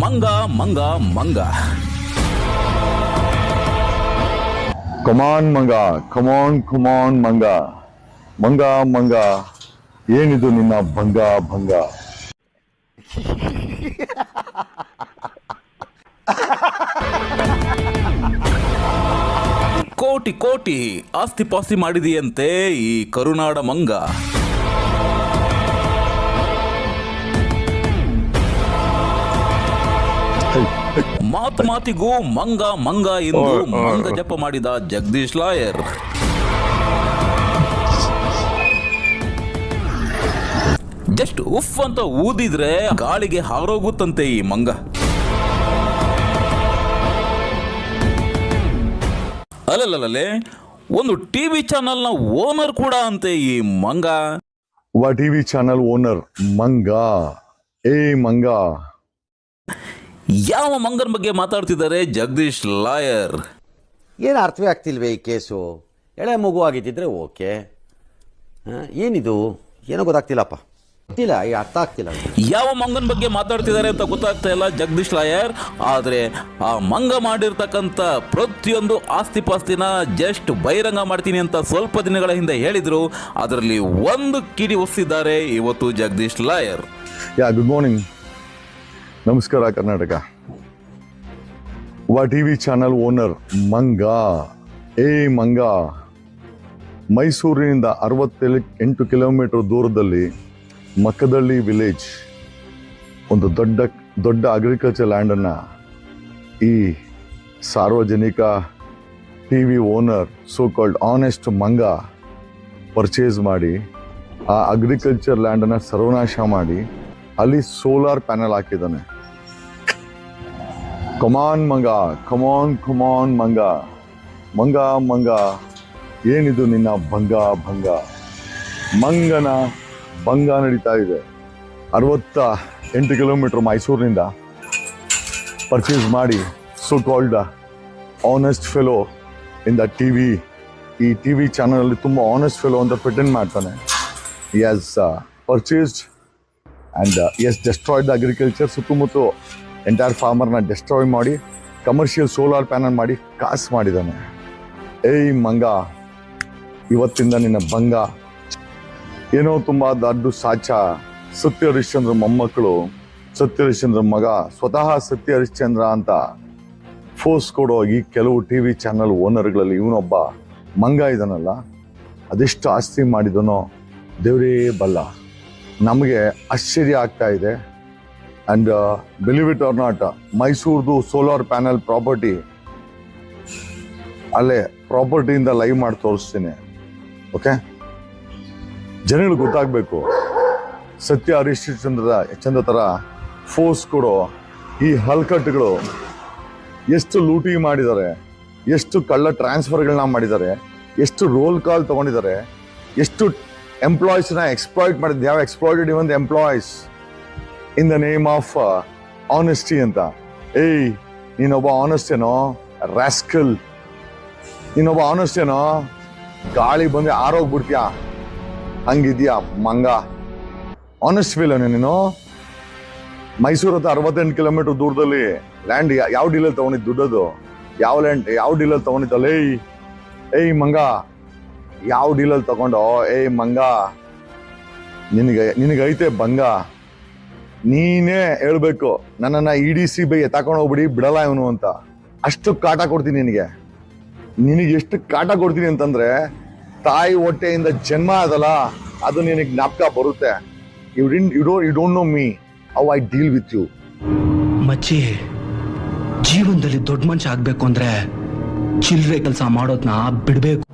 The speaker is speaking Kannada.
ಮಂಗ ಮಂಗ ಮಂಗ. ಕಮಾನ್ ಮಂಗ. ಕಮಾನ್ ಕಮಾನ್ ಮಂಗ. ಮಂಗ ಮಂಗ. ಏನಿದು ನಿನ್ನ ಭಂಗ ಭಂಗ? ಕೋಟಿ ಕೋಟಿ ಆಸ್ತಿ ಪಾಸ್ತಿ ಮಾಡಿದೆಯಂತೆ ಈ ಕರುನಾಡ ಮಂಗ. ಮಾತು ಮಾತಿಗೂ ಮಂಗ ಮಂಗ ಎಂದು ಮಂಗ ಜಪ ಮಾಡಿದ ಜಗದೀಶ್ ಲಾಯರ್. ಜಸ್ಟ್ ಉಫ್ ಅಂತ ಊದಿದ್ರೆ ಗಾಳಿಗೆ ಹಾರೋಗುತ್ತಂತೆ ಈ ಮಂಗ. ಅಲ್ಲಲ್ಲೇ ಒಂದು ಟಿವಿ ಚಾನೆಲ್ನ ಓನರ್ ಕೂಡ ಅಂತೆ ಈ ಮಂಗ. ಟಿವಿ ಚಾನೆಲ್ ಓನರ್ ಮಂಗ. ಏ ಮಂಗ. ಯಾವ ಮಂಗನ ಬಗ್ಗೆ ಮಾತಾಡ್ತಿದ್ದಾರೆ ಜಗದೀಶ್ ಲಾಯರ್? ಏನು ಅರ್ಥವೇ ಆಗ್ತಿಲ್ವೇ ಈ ಕೇಸು? ಎಳೆ ಮಗು ಆಗಿದ್ದಿದ್ರೆ ಓಕೆ. ಹಾಂ ಏನಿದು? ಏನೋ ಗೊತ್ತಾಗ್ತಿಲ್ಲಪ್ಪ. ಗೊತ್ತಿಲ್ಲ ಈ ಅರ್ಥ ಆಗ್ತಿಲ್ಲ. ಯಾವ ಮಂಗನ ಬಗ್ಗೆ ಮಾತಾಡ್ತಿದ್ದಾರೆ ಅಂತ ಗೊತ್ತಾಗ್ತಾ ಇಲ್ಲ ಜಗದೀಶ್ ಲಾಯರ್. ಆದರೆ ಆ ಮಂಗ ಮಾಡಿರ್ತಕ್ಕಂಥ ಪ್ರತಿಯೊಂದು ಆಸ್ತಿ ಪಾಸ್ತಿನ ಜಸ್ಟ್ ಬಹಿರಂಗ ಮಾಡ್ತೀನಿ ಅಂತ ಸ್ವಲ್ಪ ದಿನಗಳ ಹಿಂದೆ ಹೇಳಿದ್ರು. ಅದರಲ್ಲಿ ಒಂದು ಕಿಡಿ ಒಸಿದ್ದಾರೆ ಇವತ್ತು Jagadish lawyer. Ya good morning ನಮಸ್ಕಾರ ಕರ್ನಾಟಕ. ವ ಟಿವಿ ಚಾನಲ್ ಓನರ್ ಮಂಗ. ಏ ಮಂಗ, ಮೈಸೂರಿನಿಂದ ಅರವತ್ತೇಳು, ಎಂಟು ಕಿಲೋಮೀಟರ್ ದೂರದಲ್ಲಿ ಮಕ್ಕದಳ್ಳಿ ವಿಲೇಜ್, ಒಂದು ದೊಡ್ಡ ದೊಡ್ಡ ಅಗ್ರಿಕಲ್ಚರ್ ಲ್ಯಾಂಡನ್ನು ಈ ಸಾರ್ವಜನಿಕ T V owner so called honest ಮಂಗ ಪರ್ಚೇಸ್ ಮಾಡಿ, ಆ ಅಗ್ರಿಕಲ್ಚರ್ ಲ್ಯಾಂಡನ್ನು ಸರ್ವನಾಶ ಮಾಡಿ, ಅಲ್ಲಿ ಸೋಲಾರ್ ಪ್ಯಾನಲ್ ಹಾಕಿದ್ದಾನೆ. ಕಮಾನ್ ಮಂಗ ಕಮಾನ್ ಕಮಾನ್ ಮಂಗ ಮಂಗ ಮಂಗ ಏನಿದು ನಿನ್ನ ಭಂಗ ಭಂಗ? ಮಂಗನ ಭಂಗ ನಡೀತಾ ಇದೆ. ಅರವತ್ತ ಎಂಟು ಕಿಲೋಮೀಟರ್ ಮೈಸೂರಿನಿಂದ ಪರ್ಚೇಸ್ ಮಾಡಿ so called honest fellow in the T V ಈ ಟಿ ವಿ ಚಾನಲಲ್ಲಿ ತುಂಬ ಆನೆಸ್ಟ್ ಫೆಲೋ ಅಂತ ಪ್ರಿಟೆಂಡ್ ಮಾಡ್ತಾನೆ. Uh, he has destroyed the agriculture ಸುತ್ತಮುತ್ತ ಎಂಟೈರ್ ಫಾರ್ಮರ್ನ ಡೆಸ್ಟ್ರಾಯ್ ಮಾಡಿ ಕಮರ್ಷಿಯಲ್ ಸೋಲಾರ್ ಪ್ಯಾನಲ್ ಮಾಡಿ ಕಾಸು ಮಾಡಿದ್ದಾನೆ. ಏಯ್ ಮಂಗ, ಇವತ್ತಿಂದ ನಿನ್ನ ಭಂಗ. ಏನೋ ತುಂಬ ದಡ್ಡು ಸಾಚ. ಸತ್ಯ ಹರಿಶ್ಚಂದ್ರ ಮೊಮ್ಮಕ್ಕಳು ಸತ್ಯ ಹರಿಶ್ಚಂದ್ರ ಮಗ, ಸ್ವತಃ ಸತ್ಯ ಹರಿಶ್ಚಂದ್ರ ಅಂತ ಫೋರ್ಸ್ ಕೊಡೋ ಈ ಕೆಲವು ಟಿ ವಿ ಚಾನಲ್ ಓನರ್ಗಳಲ್ಲಿ ಇವನೊಬ್ಬ ಮಂಗ ಇದನ್ನಲ್ಲ ಅದೆಷ್ಟು ಆಸ್ತಿ ಮಾಡಿದನೋ ದೇವರೇ ಬಲ್ಲ. ನಮಗೆ ಆಶ್ಚರ್ಯ ಆಗ್ತಾ ಇದೆ. And believe it or not ಮೈಸೂರ್ದು solar panel property ಅಲ್ಲೇ ಪ್ರಾಪರ್ಟಿಯಿಂದ ಲೈವ್ ಮಾಡಿ ತೋರಿಸ್ತೀನಿ. ಓಕೆ ಜನಗಳು ಗೊತ್ತಾಗಬೇಕು. ಸತ್ಯ ಹರಿಶ್ಚಂದ್ರದ ಚಂದ್ರ ಥರ ಫೋರ್ಸ್ ಕೊಡೋ ಈ ಹಲ್ಕಟ್ಗಳು ಎಷ್ಟು ಲೂಟಿ ಮಾಡಿದ್ದಾರೆ, ಎಷ್ಟು ಕಳ್ಳ ಟ್ರಾನ್ಸ್ಫರ್ಗಳನ್ನ ಮಾಡಿದ್ದಾರೆ, ಎಷ್ಟು ರೋಲ್ ಕಾಲ್ ತಗೊಂಡಿದ್ದಾರೆ, ಎಷ್ಟು ಎಂಪ್ಲಾಯೀಸ್ನ ಎಕ್ಸ್ಪ್ಲಾಯ್ಟ್ ಮಾಡಿದ್ದು ಯಾವ exploited even employees in the name of honesty ಅಂತ ಏಯ್ ನೀನೊಬ್ಬ ಆನೆಸ್ಟ್ ಏನೋ ರಾಸ್ಕಲ್ ನೀನೊಬ್ಬ ಆನೆಸ್ಟ್ ಏನೋ ಗಾಳಿ ಬಂದು ಆರೋಗ್ಬಿಡ್ತೀಯಾ ಹಂಗಿದ್ಯಾ ಮಂಗ? ಆನೆಸ್ಟ್ ಫೀಲ್ ನೀನು ಮೈಸೂರು ಹತ್ರ ಅರವತ್ತೆಂಟು ಕಿಲೋಮೀಟರ್ ದೂರದಲ್ಲಿ ಲ್ಯಾಂಡ್ ಯಾವ ಡೀಲಲ್ಲಿ ತಗೊಂಡಿದ್ದು ದುಡ್ಡದು? ಯಾವ ಲ್ಯಾಂಡ್ ಯಾವ ಡೀಲಲ್ಲಿ ತಗೊಂಡಿದ್ದಲ್ಲ ಏಯ್ ಏಯ್ ಮಂಗ, ಯಾವ ಡೀಲಲ್ಲಿ ತಗೊಂಡೋ? ಏಯ್ ಮಂಗ, ನಿನಗೆ, ನಿನಗೈತೆ ಬಂಗ. ನೀನೇ ಹೇಳ್ಬೇಕು, ನನ್ನನ್ನ E D C B I ಎತ್ತಾಕೊಂಡು ಹೋಗ್ಬಿಡಿ, ಬಿಡಲ್ಲ ಇವನು ಅಂತ. ಅಷ್ಟು ಕಾಟ ಕೊಡ್ತೀನಿ ನಿನಗೆ. ನಿನಗೆ ಎಷ್ಟು ಕಾಟ ಕೊಡ್ತೀನಿ ಅಂತಂದ್ರೆ, ತಾಯಿ ಹೊಟ್ಟೆಯಿಂದ ಜನ್ಮ ಅದಲ್ಲ ಅದು ನಿನಗೆ ಜ್ಞಾಪಕ ಬರುತ್ತೆ. You ಡಿನ್ you don't you don't know me how I deal with you ಮಚ್ಚಿ, ಜೀವನದಲ್ಲಿ ದೊಡ್ಡ ಮನುಷ್ಯ ಆಗ್ಬೇಕು ಅಂದ್ರೆ ಚಿಲ್ಲರೆ ಕೆಲಸ ಮಾಡೋದನ್ನ ಬಿಡ್ಬೇಕು.